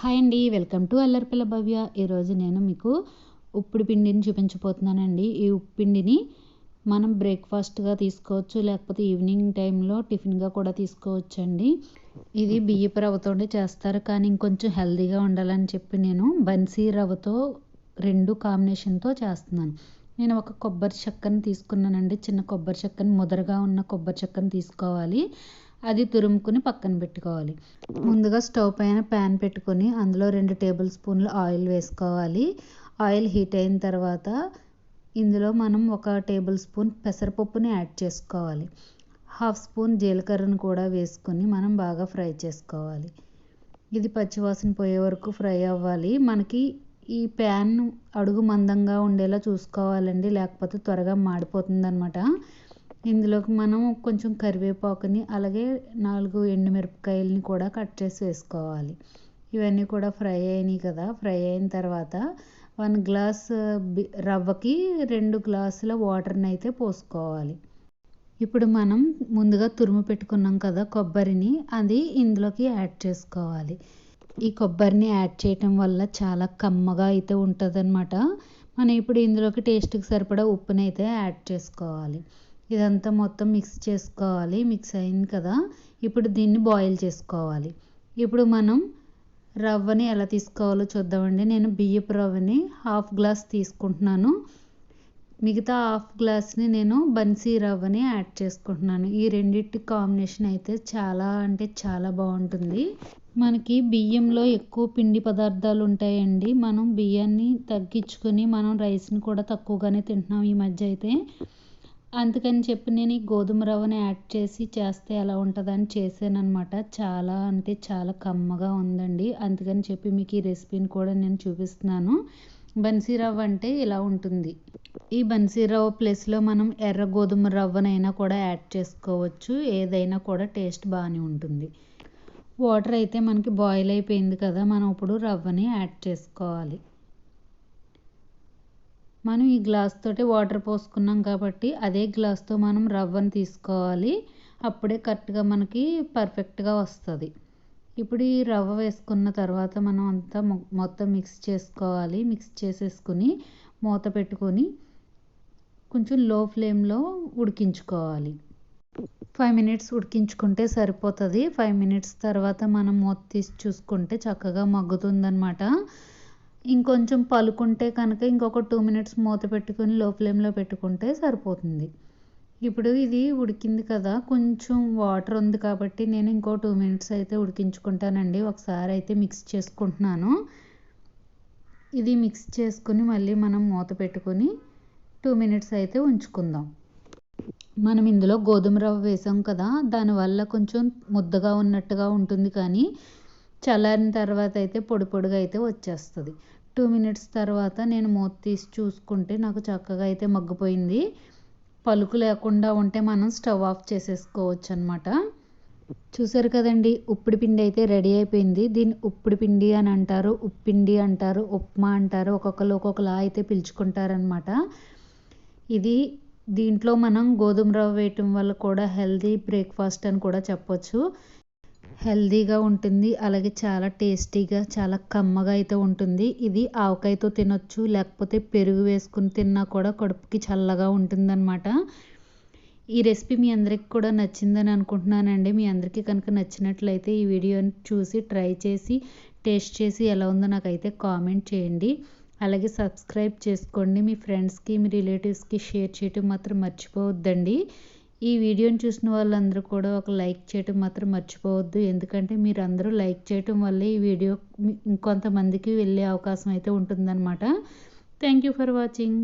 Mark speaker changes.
Speaker 1: Hi అండి welcome to అల్లరిపిల్ల భవ్య. ఈరోజు నేను మీకు ఉప్పుడు పిండిని చూపించబోతున్నానండి. ఈ ఉప్పు పిండిని మనం బ్రేక్ఫాస్ట్గా తీసుకోవచ్చు లేకపోతే ఈవినింగ్ టైంలో టిఫిన్గా కూడా తీసుకోవచ్చు అండి ఇది బియ్యపు రవ్వతో చేస్తారు కానీ ఇంకొంచెం హెల్దీగా ఉండాలని చెప్పి నేను బన్సీ రవ్వతో రెండు కాంబినేషన్తో చేస్తున్నాను. నేను ఒక కొబ్బరి చెక్కని తీసుకున్నానండి. చిన్న కొబ్బరి చెక్కని ముదరగా ఉన్న కొబ్బరి చెక్కని తీసుకోవాలి. అది తురుముకుని పక్కన పెట్టుకోవాలి. ముందుగా స్టవ్ పైన ప్యాన్ పెట్టుకొని అందులో రెండు టేబుల్ స్పూన్లు ఆయిల్ వేసుకోవాలి. ఆయిల్ హీట్ అయిన తర్వాత ఇందులో మనం ఒక టేబుల్ స్పూన్ పెసరపప్పుని యాడ్ చేసుకోవాలి. హాఫ్ స్పూన్ జీలకర్రను కూడా వేసుకొని మనం బాగా ఫ్రై చేసుకోవాలి. ఇది పచ్చివాసన పోయే వరకు ఫ్రై అవ్వాలి. మనకి ఈ ప్యాన్ అడుగు మందంగా ఉండేలా చూసుకోవాలండి లేకపోతే త్వరగా మాడిపోతుంది అనమాట ఇందులోకి మనం కొంచెం కరివేపాకుని అలాగే నాలుగు ఎండుమిరపకాయలని కూడా కట్ చేసి వేసుకోవాలి. ఇవన్నీ కూడా ఫ్రై అయినాయి కదా. ఫ్రై అయిన తర్వాత వన్ గ్లాస్ రవ్వకి రెండు గ్లాసుల వాటర్ని అయితే పోసుకోవాలి. ఇప్పుడు మనం ముందుగా తురుము పెట్టుకున్నాం కదా కొబ్బరిని అది ఇందులోకి యాడ్ చేసుకోవాలి. ఈ కొబ్బరిని యాడ్ చేయటం వల్ల చాలా కమ్మగా అయితే ఉంటుంది మనం ఇప్పుడు ఇందులోకి టేస్ట్కి సరిపడా ఉప్పునైతే యాడ్ చేసుకోవాలి. ఇదంతా మొత్తం మిక్స్ చేసుకోవాలి. మిక్స్ అయింది కదా. ఇప్పుడు దీన్ని బాయిల్ చేసుకోవాలి. ఇప్పుడు మనం రవ్వని ఎలా తీసుకోవాలో చూద్దామండి. నేను బియ్యపు రవ్వని హాఫ్ గ్లాస్ తీసుకుంటున్నాను. మిగతా హాఫ్ గ్లాస్ని నేను బన్సీ రవ్వని యాడ్ చేసుకుంటున్నాను. ఈ రెండింటి కాంబినేషన్ అయితే చాలా అంటే చాలా బాగుంటుంది. మనకి బియ్యంలో ఎక్కువ పిండి పదార్థాలు ఉంటాయండి. మనం బియ్యాన్ని తగ్గించుకొని మనం రైస్ని కూడా తక్కువగానే తింటున్నాం ఈ మధ్య అయితే. అందుకని చెప్పి నేను ఈ గోధుమ రవ్వని యాడ్ చేసి చేస్తే ఎలా ఉంటుందని చేశాను అనమాట చాలా అంటే చాలా కమ్మగా ఉందండి. అందుకని చెప్పి మీకు ఈ రెసిపీని కూడా నేను చూపిస్తున్నాను. బన్సీ రవ్వ అంటే ఇలా ఉంటుంది. ఈ బన్సీ రవ్వ ప్లేస్లో మనం ఎర్ర గోధుమ రవ్వనైనా కూడా యాడ్ చేసుకోవచ్చు. ఏదైనా కూడా టేస్ట్ బాగానే ఉంటుంది. వాటర్ అయితే మనకి బాయిల్ అయిపోయింది కదా మనం ఇప్పుడు రవ్వని యాడ్ చేసుకోవాలి. మనం ఈ గ్లాస్ తోటి వాటర్ పోసుకున్నాం కాబట్టి అదే గ్లాస్తో మనం రవ్వను తీసుకోవాలి. అప్పుడే కరెక్ట్గా మనకి పర్ఫెక్ట్గా వస్తుంది. ఇప్పుడు ఈ రవ్వ వేసుకున్న తర్వాత మనం అంతా మొత్తం మిక్స్ చేసుకోవాలి. మిక్స్ చేసేసుకుని మూత పెట్టుకొని కొంచెం లో ఫ్లేమ్లో ఉడికించుకోవాలి. ఫైవ్ మినిట్స్ ఉడికించుకుంటే సరిపోతుంది. ఫైవ్ మినిట్స్ తర్వాత మనం మూత తీసి చూసుకుంటే చక్కగా మగ్గుతుందనమాట ఇంకొంచెం పలుకుంటే కనుక ఇంకొక టూ మినిట్స్ మూత పెట్టుకుని లో ఫ్లేమ్లో పెట్టుకుంటే సరిపోతుంది. ఇప్పుడు ఇది ఉడికింది కదా కొంచెం వాటర్ ఉంది కాబట్టి నేను ఇంకో టూ మినిట్స్ అయితే ఉడికించుకుంటానండి. ఒకసారి అయితే మిక్స్ చేసుకుంటున్నాను. ఇది మిక్స్ చేసుకుని మళ్ళీ మనం మూత పెట్టుకొని టూ మినిట్స్ అయితే ఉంచుకుందాం. మనం ఇందులో గోధుమ రవ్వ వేసాం కదా దానివల్ల కొంచెం ముద్దగా ఉన్నట్టుగా ఉంటుంది కానీ చల్లారిన తర్వాత అయితే పొడి పొడిగా అయితే వచ్చేస్తుంది. టూ మినిట్స్ తర్వాత నేను మూత తీసి చూసుకుంటే నాకు చక్కగా అయితే మగ్గిపోయింది. పలుకు లేకుండా ఉంటే మనం స్టవ్ ఆఫ్ చేసేసుకోవచ్చు అనమాట చూసారు కదండి ఉప్పుడు పిండి అయితే రెడీ అయిపోయింది. దీన్ని ఉప్పుడు పిండి అని అంటారు ఉప్పిండి అంటారు ఉప్మా అంటారు ఒక్కొక్కరు ఒక్కొక్కలా అయితే పిలుచుకుంటారనమాట ఇది దీంట్లో మనం గోధుమ రవ్వ వేయటం వల్ల కూడా హెల్దీ బ్రేక్ఫాస్ట్ అని కూడా చెప్పొచ్చు. హెల్దీగా ఉంటుంది అలాగే చాలా టేస్టీగా చాలా కమ్మగా అయితే ఉంటుంది. ఇది ఆవకాయతో తినొచ్చు లేకపోతే పెరుగు వేసుకుని తిన్నా కూడా కడుపుకి చల్లగా ఉంటుందన్నమాట. ఈ రెసిపీ మీ అందరికి కూడా నచ్చిందని అనుకుంటున్నానండి. మీ అందరికీ కనుక నచ్చినట్లయితే ఈ వీడియోని చూసి ట్రై చేసి టేస్ట్ చేసి ఎలా ఉందో నాకైతే కామెంట్ చేయండి. అలాగే సబ్స్క్రైబ్ చేసుకోండి. మీ ఫ్రెండ్స్కి మీ రిలేటివ్స్కి షేర్ చేయటం మాత్రం మర్చిపోవద్దండి. ఈ వీడియోని చూసిన వాళ్ళందరూ కూడా ఒక లైక్ చేయటం మాత్రం మర్చిపోవద్దు. ఎందుకంటే మీరు అందరూ లైక్ చేయటం వల్ల ఈ వీడియో ఇంకొంతమందికి వెళ్ళే అవకాశం అయితే ఉంటుందన్నమాట. Thank you for watching.